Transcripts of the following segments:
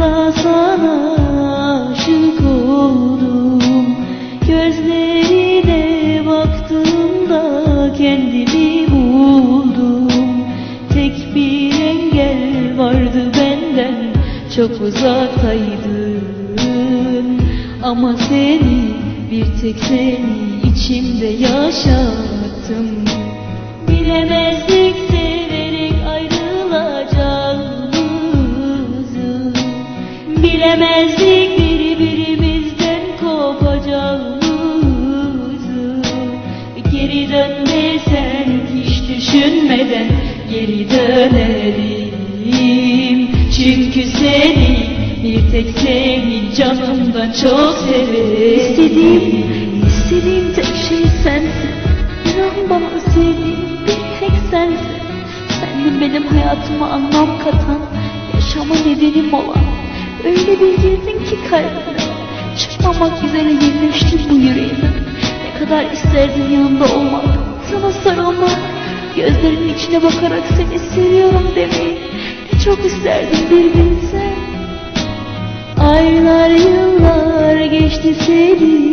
da sana aşık oldum. Gözlerine baktığımda kendimi buldum. Tek bir engel vardı benden çok uzaktaydın. Ama seni bir tek seni içimde yaşattım. Bilemezdik birbirimizden kopacağımızı Geri dön desen hiç düşünmeden geri dönerim Çünkü seni bir tek seni canımdan çok severim İstediğim, istediğim tek şey sensin. İnan bana sevdiğim bir tek sensin. Sendin benim hayatıma anlam katan, yaşama nedenim olan. Öyle bir girdin ki kalbime. Çıkmamak üzere yerleştin bu yüreğime. Ne kadar isterdim yanında olmak, sana sarılmak. Gözlerinin içine bakarak seni seviyorum demeyi. Ne çok isterdim bir bilsen. Aylar yıllar geçti seni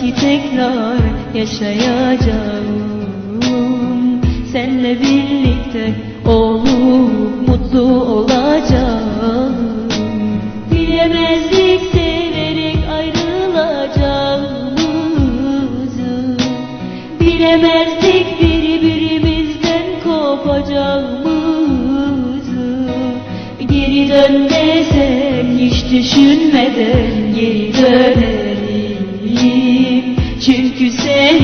sanki tekrar yaşayacağım. Senle birlikte olup mutlu olacağım. Bilemezdik severek ayrılacağımızı Bilemezdik birbirimizden kopacağımızı Geri dön hiç düşünmeden geri dönerim